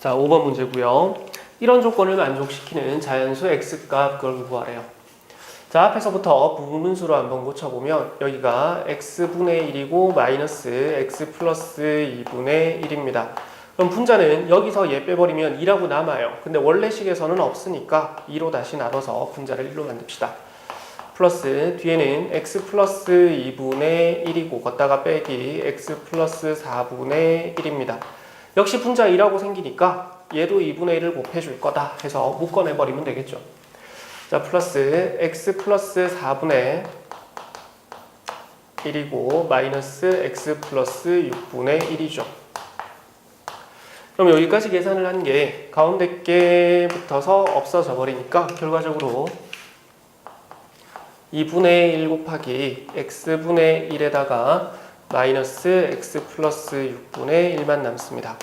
자, 5번 문제고요. 이런 조건을 만족시키는 자연수 x값 그걸 구하래요. 자, 앞에서부터 부분수로 한번 고쳐보면 여기가 x분의 1이고 마이너스 x 플러스 2분의 1입니다. 그럼 분자는 여기서 얘 빼버리면 2라고 남아요. 근데 원래 식에서는 없으니까 2로 다시 나눠서 분자를 1로 만듭시다. 플러스 뒤에는 x 플러스 2분의 1이고 걷다가 빼기 x 플러스 4분의 1입니다. 역시 분자 2라고 생기니까 얘도 2분의 1을 곱해줄 거다 해서 묶어내버리면 되겠죠. 자 플러스 x 플러스 4분의 1이고 마이너스 x 플러스 6분의 1이죠. 그럼 여기까지 계산을 한 게 가운데 게 붙어서 없어져 버리니까 결과적으로 2분의 1 곱하기 x분의 1에다가 마이너스 x 플러스 6분의 1만 남습니다.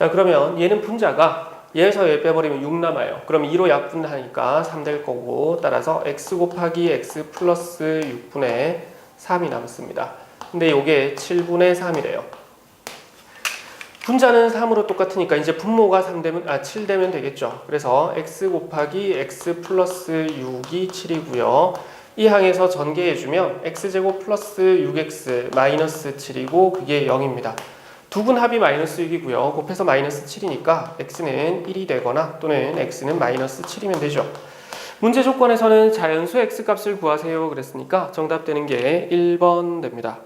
자 그러면 얘는 분자가 얘에서 얘 빼버리면 6 남아요. 그럼 2로 약분하니까 3 될 거고 따라서 x 곱하기 x 플러스 6분의 3이 남습니다. 근데 이게 7분의 3이래요. 분자는 3으로 똑같으니까 이제 분모가 3 되면 아 7 되면 되겠죠. 그래서 x 곱하기 x 플러스 6이 7이고요. 이 항에서 전개해주면 x제곱 플러스 6x 마이너스 7이고 그게 0입니다. 두분 합이 마이너스 6이고요. 곱해서 마이너스 7이니까 x는 1이 되거나 또는 x는 마이너스 7이면 되죠. 문제 조건에서는 자연수 x 값을 구하세요 그랬으니까 정답 되는 게 1번 됩니다.